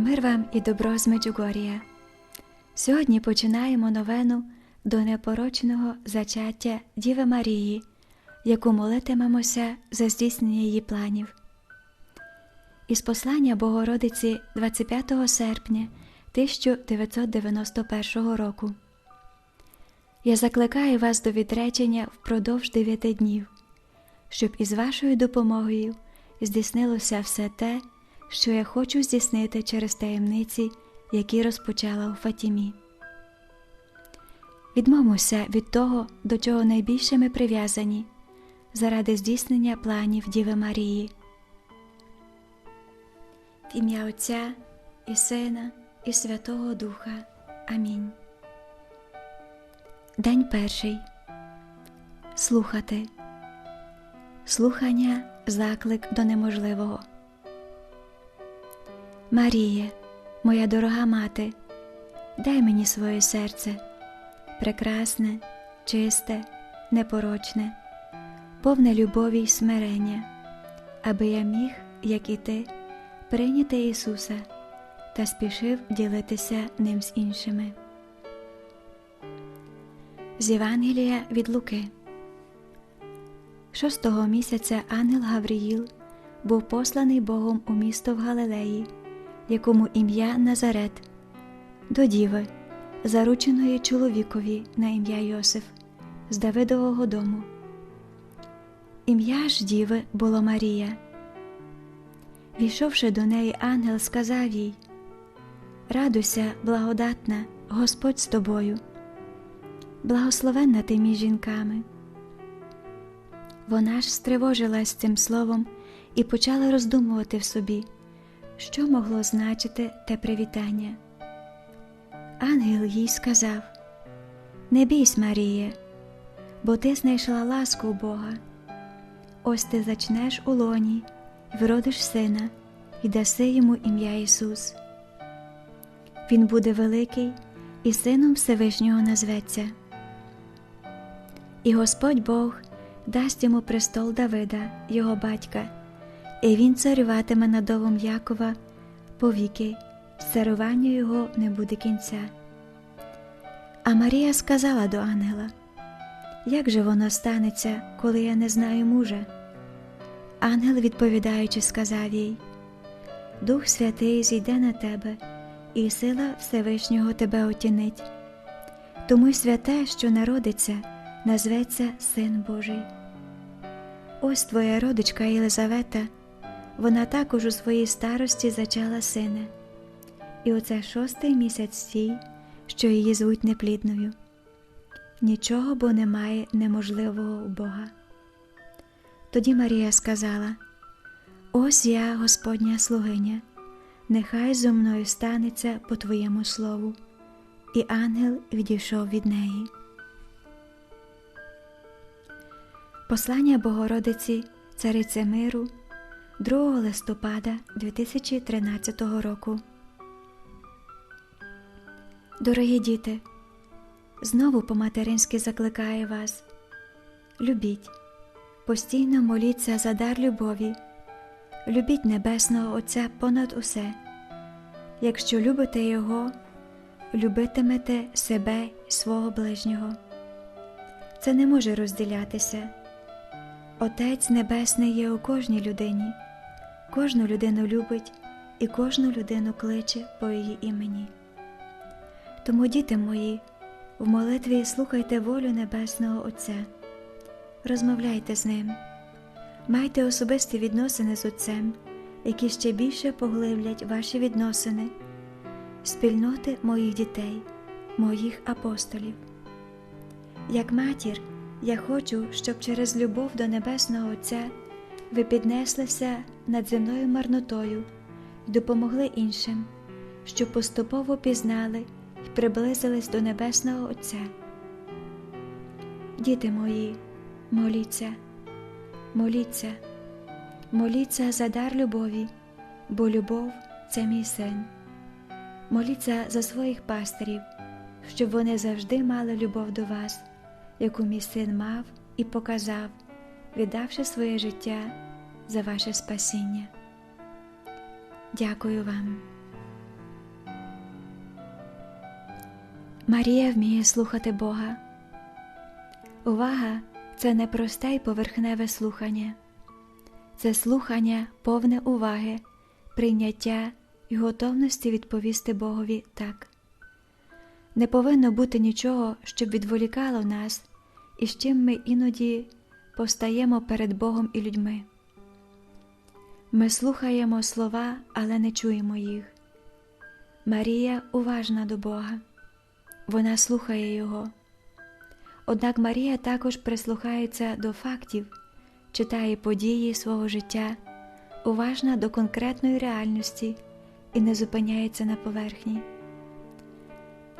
Мир вам і добро з Меджугорія. Сьогодні починаємо новену до непорочного зачаття Діви Марії, яку молитимемося за здійснення її планів. Із послання Богородиці 25 серпня 1991 року. Я закликаю вас до відречення впродовж дев'яти днів, щоб із вашою допомогою здійснилося все те що я хочу здійснити через таємниці, які розпочала у Фатімі. Відмовимося від того, до чого найбільше ми прив'язані, заради здійснення планів Діви Марії. В ім'я Отця і Сина, і Святого Духа. Амінь. День перший. Слухати. Слухання заклик до неможливого. Маріє, моя дорога мати, дай мені своє серце, прекрасне, чисте, непорочне, повне любові й смирення, аби я міг, як і ти, прийняти Ісуса та спішив ділитися ним з іншими. З Євангелія від Луки Шостого місяця ангел Гавриїл був посланий Богом у місто в Галилеї якому ім'я Назарет, до діви, зарученої чоловікові на ім'я Йосиф з Давидового дому. Ім'я ж діви було Марія. Війшовши до неї, ангел сказав їй Радуйся, благодатна, Господь з тобою, благословенна ти між жінками. Вона ж стривожилась цим словом і почала роздумувати в собі що могло значити те привітання. Ангел їй сказав: Не бійсь, Маріє, бо ти знайшла ласку у Бога. Ось ти зачнеш у лоні, вродиш сина і даси йому ім'я Ісус. Він буде великий і сином Всевишнього назветься. І Господь Бог дасть йому престол Давида, його батька і він царюватиме над домом Якова повіки, царювання його не буде кінця. А Марія сказала до ангела, як же воно станеться, коли я не знаю мужа? Ангел, відповідаючи, сказав їй Дух Святий зійде на тебе, і сила Всевишнього тебе отінить. Тому й святе, що народиться, назветься Син Божий. Ось твоя родичка Єлизавета вона також у своїй старості зачала сина, і оце шостий місяць тій, що її звуть неплідною. Нічого бо немає неможливого у Бога. Тоді Марія сказала: Ось я, Господня слугиня, нехай зо мною станеться по Твоєму слову, і ангел відійшов від неї. Послання Богородиці, Царице Миру. 2 листопада 2013 року. Дорогі діти, знову по-материнськи закликаю вас. Любіть, постійно моліться за дар любові, любіть Небесного Отця понад усе. Якщо любите Його, любитимете себе і свого ближнього. Це не може розділятися. Отець Небесний є у кожній людині кожну людину любить і кожну людину кличе по її імені. Тому, діти мої, в молитві слухайте волю Небесного Отця, розмовляйте з ним, майте особисті відносини з Отцем, які ще більше поглиблять ваші відносини, спільноти моїх дітей, моїх апостолів. Як матір, я хочу, щоб через любов до Небесного Отця ви піднеслися над земною марнотою і допомогли іншим, щоб поступово пізнали і приблизились до Небесного Отця. Діти мої, моліться, моліться, моліться за дар любові, бо любов це мій син. Моліться за своїх пастирів, щоб вони завжди мали любов до вас, яку мій син мав і показав віддавши своє життя за ваше спасіння. Дякую вам. Марія вміє слухати Бога. Увага це не просте й поверхневе слухання, це слухання повне уваги, прийняття і готовності відповісти Богові так. Не повинно бути нічого, щоб відволікало нас, і з чим ми іноді постаємо перед Богом і людьми. Ми слухаємо слова, але не чуємо їх. Марія уважна до Бога, вона слухає Його. Однак Марія також прислухається до фактів, читає події свого життя, уважна до конкретної реальності і не зупиняється на поверхні.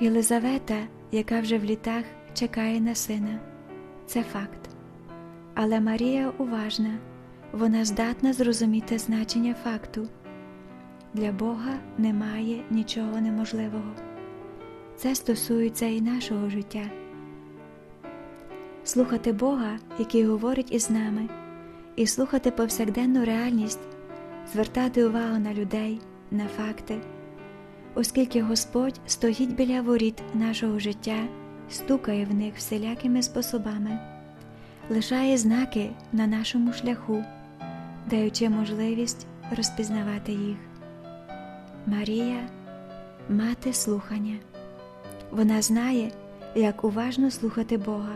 Єлизавета, яка вже в літах чекає на сина, це факт. Але Марія уважна, вона здатна зрозуміти значення факту. Для Бога немає нічого неможливого. Це стосується і нашого життя. Слухати Бога, який говорить із нами, і слухати повсякденну реальність, звертати увагу на людей, на факти, оскільки Господь стоїть біля воріт нашого життя, стукає в них всілякими способами, лишає знаки на нашому шляху, даючи можливість розпізнавати їх. Марія мати слухання. Вона знає, як уважно слухати Бога,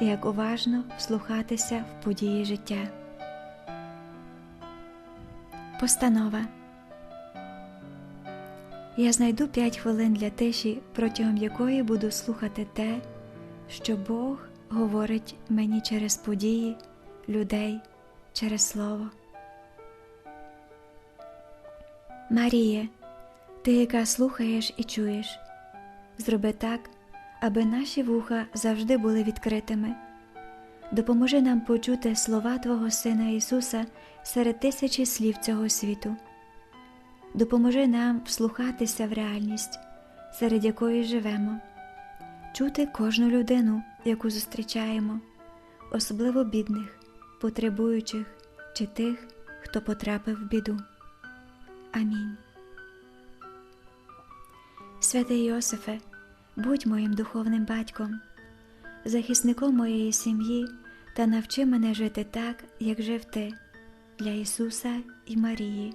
як уважно вслухатися в події життя. Постанова Я знайду п'ять хвилин для тиші, протягом якої буду слухати те, що Бог говорить мені через події, людей, через слово. Маріє, ти, яка слухаєш і чуєш, зроби так, аби наші вуха завжди були відкритими. Допоможи нам почути слова Твого Сина Ісуса серед тисячі слів цього світу. Допоможи нам вслухатися в реальність, серед якої живемо, чути кожну людину, яку зустрічаємо, особливо бідних, потребуючих чи тих, хто потрапив в біду. Амінь. Святий Йосифе, будь моїм духовним батьком, захисником моєї сім'ї та навчи мене жити так, як жив ти, для Ісуса і Марії.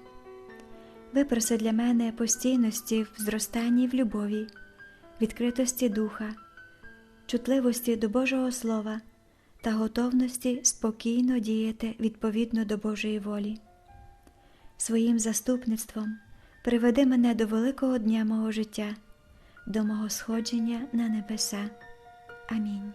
Випроси для мене постійності в зростанні в любові, відкритості духа, чутливості до Божого Слова та готовності спокійно діяти відповідно до Божої волі. Своїм заступництвом приведи мене до великого дня мого життя, до мого сходження на небеса. Амінь.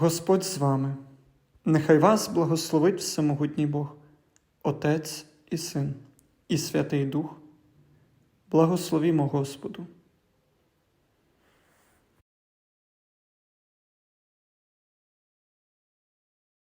Господь з вами, нехай вас благословить Всемогутній Бог, Отець і Син, і Святий Дух. Благословімо Господу.